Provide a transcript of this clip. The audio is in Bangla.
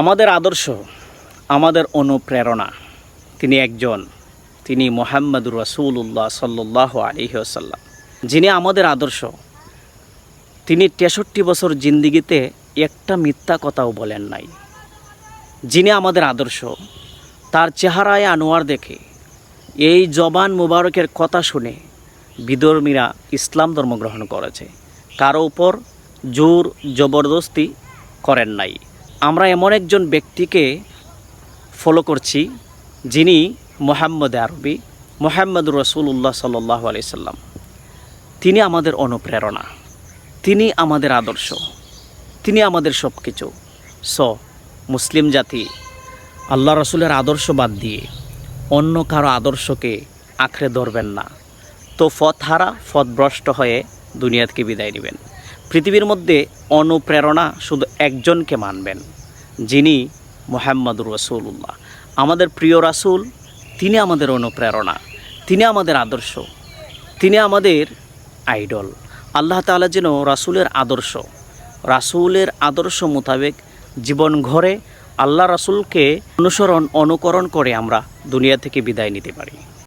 আমাদের আদর্শ, আমাদের অনুপ্রেরণা। তিনি একজন, তিনি মোহাম্মদুর রসুল্লাহ সাল্লাহ আলহিহাসাল্লাম যিনি আমাদের আদর্শ, তিনি তেষট্টি বছর জিন্দিগিতে একটা মিথ্যা কথাও বলেন নাই। যিনি আমাদের আদর্শ, তার চেহারায় আনোয়ার দেখে, এই জবান মুবারকের কথা শুনে বিধর্মীরা ইসলাম ধর্ম গ্রহণ করেছে। কারও উপর জোর, জবরদস্তি করেন নাই। আমরা এমন একজন ব্যক্তিকে ফলো করছি, যিনি মোহাম্মদ আরবি মোহাম্মদুর রসুল্লাহ সাল্লাহ সাল্লাম। তিনি আমাদের অনুপ্রেরণা, তিনি আমাদের আদর্শ, তিনি আমাদের সব কিছু স মুসলিম জাতি, আল্লাহ রসুলের আদর্শ বাদ দিয়ে অন্য কারও আদর্শকে আঁকড়ে ধরবেন না। তো ফত হারা ফতভ্রষ্ট হয়ে দুনিয়া থেকে বিদায় নেবেন। পৃথিবীর মধ্যে অনুপ্রেরণা শুধু একজনকে মানবেন, যিনি মোহাম্মদুর রসুল্লাহ আমাদের প্রিয় রাসূল, তিনি আমাদের অনুপ্রেরণা, তিনি আমাদের আদর্শ, তিনি আমাদের আইডল। আল্লাহ তাআলা যেন রাসূলের আদর্শ রাসূলের আদর্শ মোতাবেক জীবন ঘরে আল্লাহ রাসূলকে অনুসরণ, অনুকরণ করে আমরা দুনিয়া থেকে বিদায় নিতে পারি।